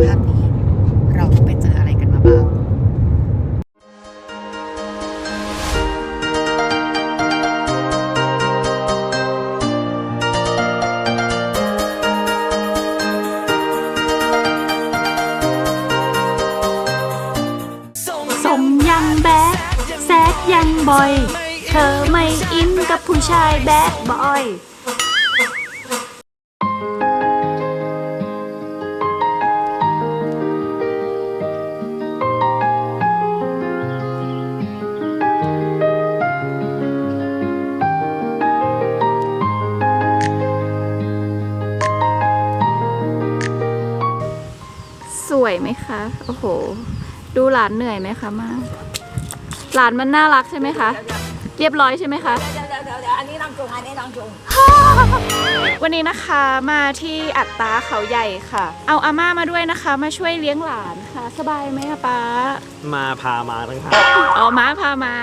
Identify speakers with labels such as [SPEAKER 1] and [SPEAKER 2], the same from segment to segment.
[SPEAKER 1] ภาพนี้ เราต้องไปเจออะไรกันมาบ้าง
[SPEAKER 2] สมยังแบดแซดยังบอย เธอไม่อินกับผู้ชายแบดบอย วยไหมคะ โอ้โห ดูหลานเหนื่อยไหมคะมาหลานมันน่ารักใช่ไหมคะ เรียบร้อยใช่ไหมคะ
[SPEAKER 3] เดี๋ยวเดี๋ยวเดี๋ยวเดี๋ยวอันนี้นางจงอันนี้นางจง
[SPEAKER 2] วันนี้นะคะมาที่อัตตาเขาใหญ่ค่ะ เอาอาม่ามาด้วยนะคะ มาช่วยเลี้ยงหลานค่ะ สบายไหมอะป๊า
[SPEAKER 4] มาพามาทั้งหา
[SPEAKER 2] อ๋อม้าพามา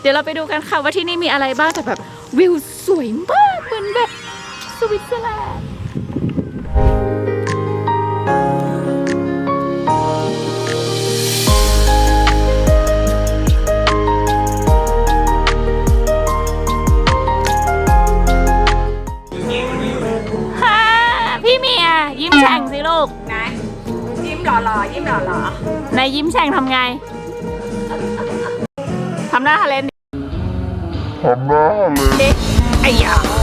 [SPEAKER 2] เดี๋ยวเราไปดูกันค่ะว่าที่นี่มีอะไรบ้างแต่แบบวิวสวยมากเหมือนแบบสวิตเซอร์แลนด์ ยยิ้มแฉ่งสิลูก
[SPEAKER 3] นะยิ้มหล่อหล่อๆยิ้มหล่อหล่อ
[SPEAKER 2] ในยิ้มแฉ่งทำไงทำหน้าทะเลนทำหน้าทะเลนไอ้ยา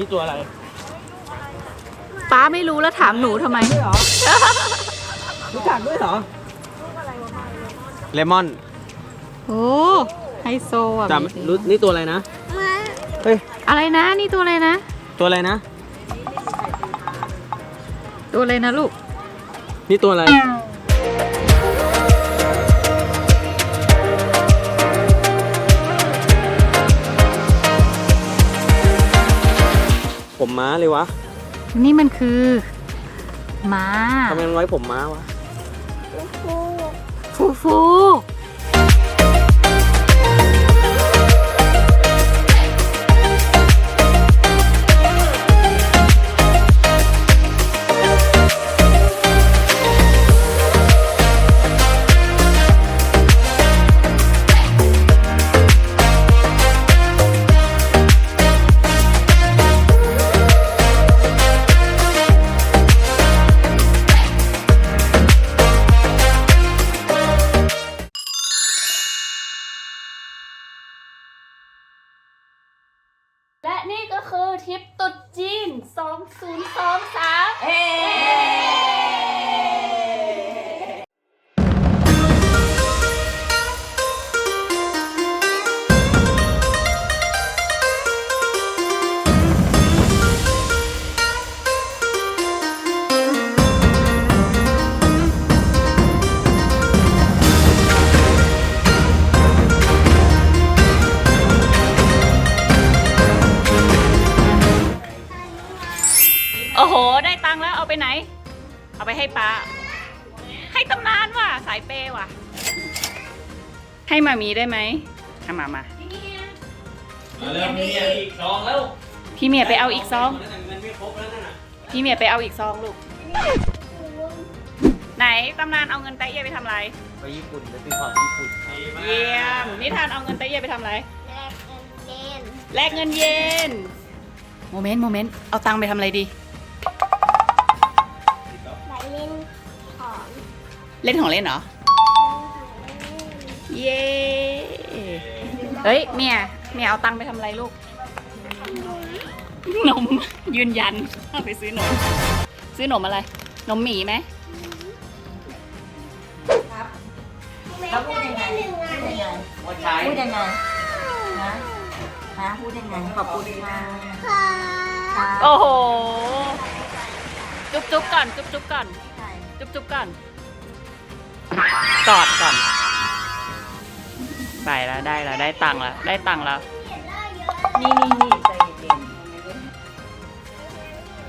[SPEAKER 4] นี่ตัวอะไร
[SPEAKER 2] ป้าไม่รู้แล้วถามหนูทำไม
[SPEAKER 4] รู้จักด้วยเหรอ เลมอน
[SPEAKER 2] โอ้ไฮโซอะ
[SPEAKER 4] จำรู้นี่ตัวอะไรนะ เฮ้ย
[SPEAKER 2] อะไรนะ นี่ตัวอะไรนะ
[SPEAKER 4] ตัวอะไรนะ
[SPEAKER 2] ตัวอะไรนะลูก
[SPEAKER 4] นี่ตัวอะไร มม้าเลยวะ
[SPEAKER 2] นี่มันคือม้า
[SPEAKER 4] ทำไมมันไว้ผมม้าวะ
[SPEAKER 2] ฟูฟู คือทริปตุดจีน 2023
[SPEAKER 3] เฮ้
[SPEAKER 2] อ้โห ได้ตังค์แล้วเอาไปไหน เอาไปให้ป้า ให้ตำนานว่ะ สายเปย์ว่ะ ให้มามีได้ไหมให้มา มา
[SPEAKER 4] เริ่มมีอีกสองแล้ว
[SPEAKER 2] พี่เมียไปเอาอีกซอง
[SPEAKER 4] เงินไม่ครบแล้วนั่นน่ะ
[SPEAKER 2] พี่เมียไปเอาอีกซองลูก ไหนตำนานเอาเงินไตเอียไปทำอะไร
[SPEAKER 4] ไปญี่ปุ่นไปซื้อของญี่ปุ่น
[SPEAKER 2] เยี่ยมนิทานเอาเงินไตเอียไปทำอะไร แลกเงินเยนโมเมนต์โมเมนต์ เอาตังค์ไปทำอะไรดี
[SPEAKER 5] เล่นของ
[SPEAKER 2] เล่นเหรอ เย้เฮ้ยเมียเมียเอาตังค์ไปทำอะไรลูก นม ยืนยันเอาไปซื้อนม ซื้อนมอะไร นมหมีไหม
[SPEAKER 3] แล้วพูดยังไงพูดยังไง
[SPEAKER 4] ว่าใช้
[SPEAKER 3] พูดยังไงนะนะพูดยังไงขอบคุณค่ะ
[SPEAKER 5] ค่ะ
[SPEAKER 3] ค่ะ
[SPEAKER 2] โอ้โห จุ๊บจุ๊บก่อน จุ๊บจุ๊บก่อน จุ๊บจุ๊บก่อน กอดก่อน ไปแล้วได้แล้วได้ตังค์แล้วได้ตังค์แล้ว
[SPEAKER 3] นี่นี่นี่ใจเย็น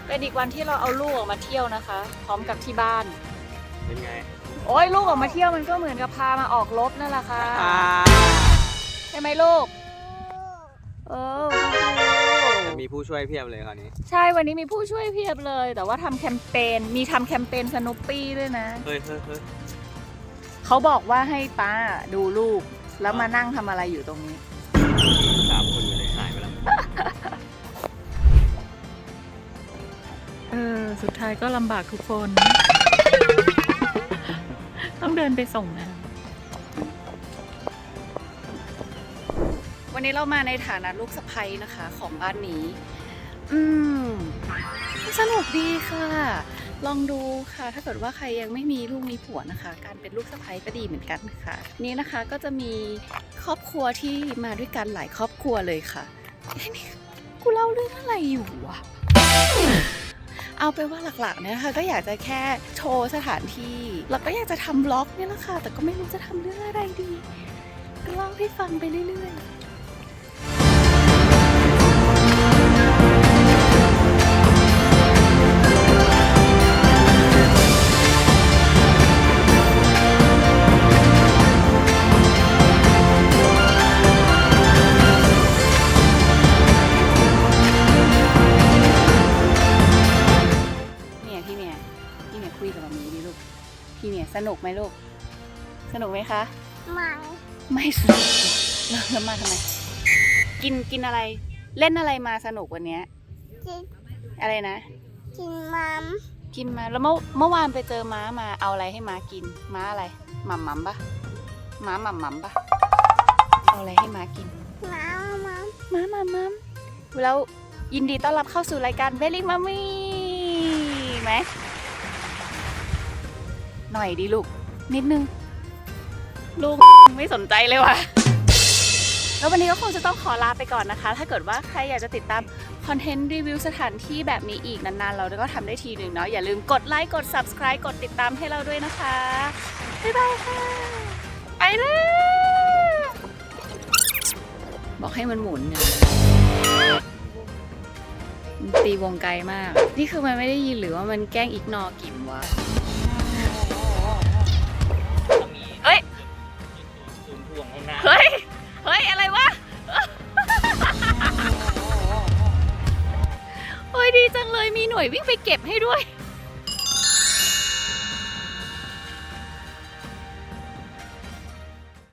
[SPEAKER 2] เป็นอีกวันที่เราเอาลูกออกมาเที่ยวนะคะ พร้อมกับที่บ้าน
[SPEAKER 4] เป็นไง
[SPEAKER 2] โอ้ยลูกออกมาเที่ยวมันก็เหมือนกับพามาออกรบนั่นแหละค่ะ
[SPEAKER 4] อ่า
[SPEAKER 2] ใช่ไหมลูก เออ
[SPEAKER 4] จะมีผู้ช่วยเพียบเลยคราวนี้
[SPEAKER 2] ใช่วันนี้มีผู้ช่วยเพียบเลย แต่ว่าทำแคมเปญมีทำแคมเปญสนุปปี้ด้วยนะ
[SPEAKER 4] เฮ้ยเฮ้ยเฮ้ย
[SPEAKER 2] เขาบอกว่าให้ป้าดูลูก แล้วมานั่งทำอะไรอยู่ตรงนี้
[SPEAKER 4] สามคนอยู่ในหายไปแล้ว
[SPEAKER 2] เออ สุดท้ายก็ลำบากทุกคน ต้องเดินไปส่งนะ วันนี้เรามาในฐานะลูกสะใภ้นะคะ ของบ้านนี้ อืม สนุกดีค่ะ ลองดูค่ะ ถ้าเกิดว่าใครยังไม่มีลูกมีผัวนะคะ การเป็นลูกสะใภ้ก็ดีเหมือนกันค่ะ นี่นะคะก็จะมีครอบครัวที่มาด้วยกันหลายครอบครัวเลยค่ะนี่กูเล่าเรื่องอะไรอยู่วะเอาไปนว่าหลักๆเนี่ยนะคะก็อยากจะแค่โชว์สถานที่ แล้วก็อยากจะทำบล็อกเนี่ยแหละค่ะ แต่ก็ไม่รู้จะทำเรื่องอะไรดี ก็เล่าให้ฟังไปเรื่อยๆ พี่เมียสนุกไหมลูก สนุกไหมคะ
[SPEAKER 5] หมา
[SPEAKER 2] ไม่สนุกแล้วแล้วมาทำไม กินกินอะไร เล่นอะไรมาสนุกวันเนี้ย
[SPEAKER 5] กิน
[SPEAKER 2] อะไรนะ
[SPEAKER 5] กินมัม
[SPEAKER 2] กินมาแล้วเมื่อเมื่อวานไปเจอม้ามาเอาอะไรให้ม้ากิน ม้าอะไรหม่ำหม่ำปะม้าหม่ำหม่ำปะเอาอะไรให้ม้ากิน
[SPEAKER 5] หมามัม
[SPEAKER 2] ม้าหม่ำหม่ำแล้วยินดีต้อนรับเข้าสู่รายการเบลลี่มามี่ไหม หน่อยดิลูก นิดนึง ลูกไม่สนใจเลยว่ะ แล้ววันนี้ก็คงจะต้องขอลาไปก่อนนะคะ ถ้าเกิดว่าใครอยากจะติดตามคอนเทนต์รีวิวสถานที่แบบนี้อีกนานๆ เราก็ทำได้ทีหนึ่งเนาะ อย่าลืมกดไลค์กด subscribe กดติดตามให้เราด้วยนะคะ บ๊ายบายค่ะ ไปเลยบอกให้มันหมุนเนี่ยมันตีวงไกลมาก นี่คือมันไม่ได้ยินหรือว่ามันแกล้งอีกนอกิ่มวะ หน่วยวิ่งไปเก็บให้ด้วย